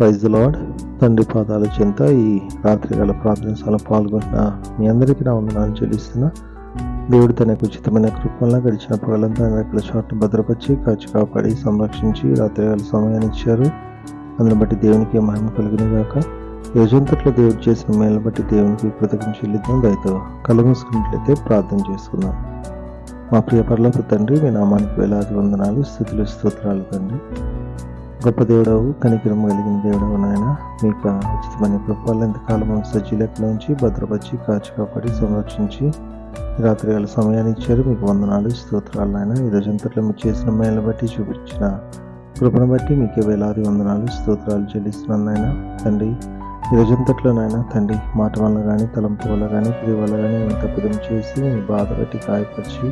Praise lord. తండ్రి పాదాల చెంత ఈ రాత్రికాల ప్రార్థనలో పాల్గొన్న మీ అందరికీ నా వందనాలు చెల్లిస్తున్నా. దేవుడు తనకు ఉచితమైన కృపల్లా గడిచిన పగలంతా రెక్కల చాటును భద్రపరిచి కాచి కాపాడి సంరక్షించి రాత్రికాల సమయాన్ని ఇచ్చారు. అందుని బట్టి దేవునికి మహిమ కలిగిన గాక. ఈ దేవుడు చేసిన మేలు బట్టి దేవునికి కృతజ్ఞ చెల్లిద్దాం. దయతో కళ్ళు ప్రార్థన చేసుకుందాం. మా ప్రియ పర్లకు తండ్రి మీ నామానికి వేలాది వందనాలు స్థుతులు స్తోత్రాలు తండ్రి. గొప్ప దేవుడవు కనికరం కలిగిన దేవుడవు నాయన. మీకు ఉచితమైన కృపాలు ఎంతకాలం సజ్జీలెక్కల నుంచి భద్రపరిచి కాచి కాపాడి సంరక్షించి రాత్రి వేళ సమయాన్ని ఇచ్చారు. మీకు వందనాలు స్తోత్రాలు నాయన. ఈ రోజంతట్లో మీరు చేసిన మేలు బట్టి చూపించిన కృపను బట్టి మీకే వేలాది వందనాలు స్తోత్రాలు చెల్లిస్తున్నాను నాయన. తండ్రి ఈ రోజంతట్లో నాయన తండ్రి మాట వల్ల కానీ తలంపు వల్ల కానీ క్రియ వల్ల కానీ ఎంత చేసి మీ బాధ బట్టి గాయపరిచి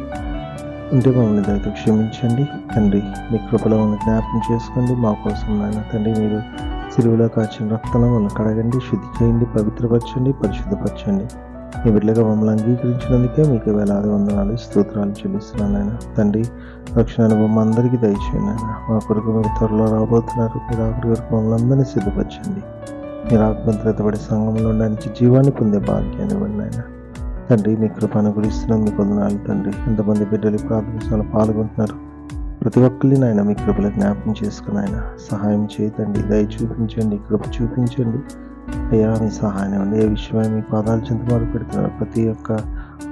ఉంటే మమ్మల్ని దయతో క్షమించండి. తండ్రి మీ కృపలో ఉన్న జ్ఞాపకం చేసుకోండి. మా కోసం నాయన తండ్రి మీరు సిలువలో కాచిన రక్తంలో ఉన్న కడగండి శుద్ధి చేయండి పవిత్రపరచండి పరిశుద్ధపరచండి. మీ బిడ్డగా మమ్మల్ని అంగీకరించినందుకే మీకు వేలాది వందనాలు స్తోత్రాలు చెల్లిస్తున్నాను నాయన. తండ్రి రక్షణ అనుభవం అందరికీ దయచేయండి నాయన. మా కొరకు మీరు త్వరలో రాబోతున్నారు. మీరు ఆఖరి వరకు మమ్మల్ని అందరినీ సిద్ధపరచండి. మీరు ఆత్మద్రతపడి సంఘంలో ఉండడానికి జీవాన్ని పొందే భాగ్యాన్ని ఇవ్వండి నాయన. తండ్రి మీ కృప అనుగ్రహిస్తున్నాం మీకు వందనాలు తండ్రి. ఎంతమంది బిడ్డలు ప్రార్థనలో పాల్గొంటున్నారు? ప్రతి ఒక్కరిని నాయన మీ కృపలో జ్ఞాపకం చేసుకుని ఆయన సహాయం చేయతండి దయ చూపించండి కృప చూపించండి. అయ్యా మీ సహాయం అండి. ఏ విషయమై మీ పాదాలు చింతమారు పెడుతున్నారు. ప్రతి ఒక్క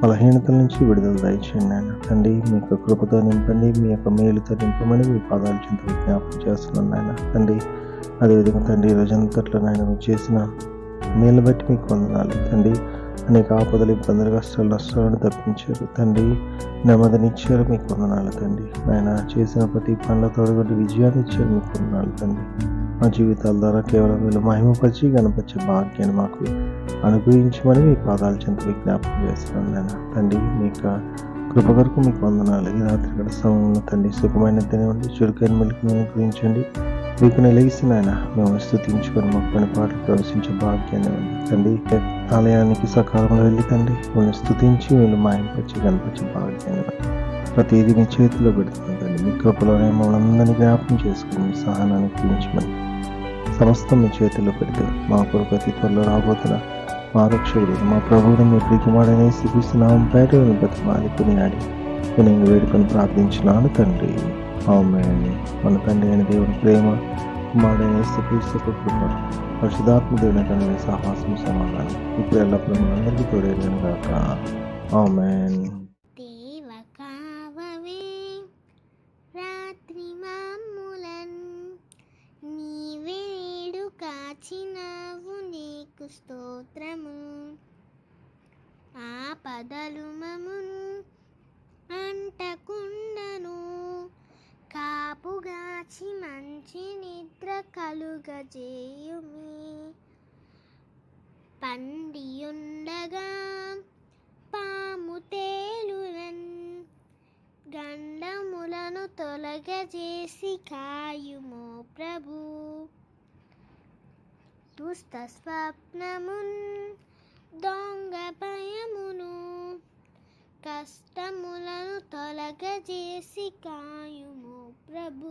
బలహీనతల నుంచి విడుదల దయచేయండి ఆయన తండ్రి మీ యొక్క కృపతో నింపండి. మీ యొక్క మేలుతో నింపమని మీ పాదాలు చింత జ్ఞాపకం చేస్తున్నాను నాయన. తండ్రి అదేవిధంగా తండ్రి రోజంతట్లో నాయన మీరు చేసిన మేలు బట్టి మీకు వందనాలు తండ్రి అనేక ఆపదలు ఇబ్బందులు కష్టాలు నష్టాలను తప్పించారు. తండ్రి నెమ్మదినిచ్చారు మీకు వందనాలు తండ్రి. ఆయన చేసిన ప్రతి పనుల తోడగొట్టి విజయాన్ని ఇచ్చారు మీకు వందనాలు తండ్రి. మా జీవితాల ద్వారా కేవలం వీళ్ళు మహిమపరిచి గణపరిచే భాగ్యాన్ని మాకు అనుగ్రహించమని మీ పాదాలు చెంత విజ్ఞాపం చేస్తున్నాను నాయన. తండ్రి మీ యొక్క కృప కొరకు మీకు వందనాలు. ఈ రాత్రి గడ సమయంలో తండ్రి సుఖమైన తినండి చురుకైన మెలికి అనుగ్రహించండి. మీకు నిలగిసిన ఆయన మేము స్థుతించుకొని మా పని పాటలు ప్రవేశించే భాగ్యాన్ని ఉంది తండ్రి ఆలయానికి సకాలంలో వెళ్ళి తండ్రి మిమ్మల్ని స్థుతించి వీళ్ళు మాయంపరిచి కనిపించే భాగ్యాన్ని ప్రతిదీ మీ చేతిలో పెడుతున్నాను తండ్రి మీ కృపలోనే మమ్మల్ని అందరినీ జ్ఞాపకం చేసుకుని మీ సహనాన్ని గురించమని సమస్తం మీ చేతిలో పెడితే మా కొరకు అతి త్వరలో రాబోతున్న మా రక్షకుడు మా ప్రభువుని మీ ప్రీతిమాడనే స్థితిస్తున్నాం పేట బతిమాలి కొనియాడి నేను వేడుకొని ప్రార్థించినాను తండ్రి. ఆమెన్ మన తండ్రి అయిన దేవుడి ప్రేమ కుమారుడైన యేసుక్రీస్తు కృప పరిశుధాత్మ దేవుని తండ్రి సాహసం సమాధానం ఇప్పుడు ఎల్లప్పుడూ మనందరికీ తోడేదాను కాక ఆమెన్. దేవ నీవేడు కాచినావు నీకు స్తోత్రము కలుగజేయుమి పండియుండగా పాము తేలునన్ గండములను తొలగజేసి కాయుమో ప్రభు దుస్త స్వప్నమున్ దొంగ భయమును కష్టములను తొలగజేసి కాయుమో ప్రభు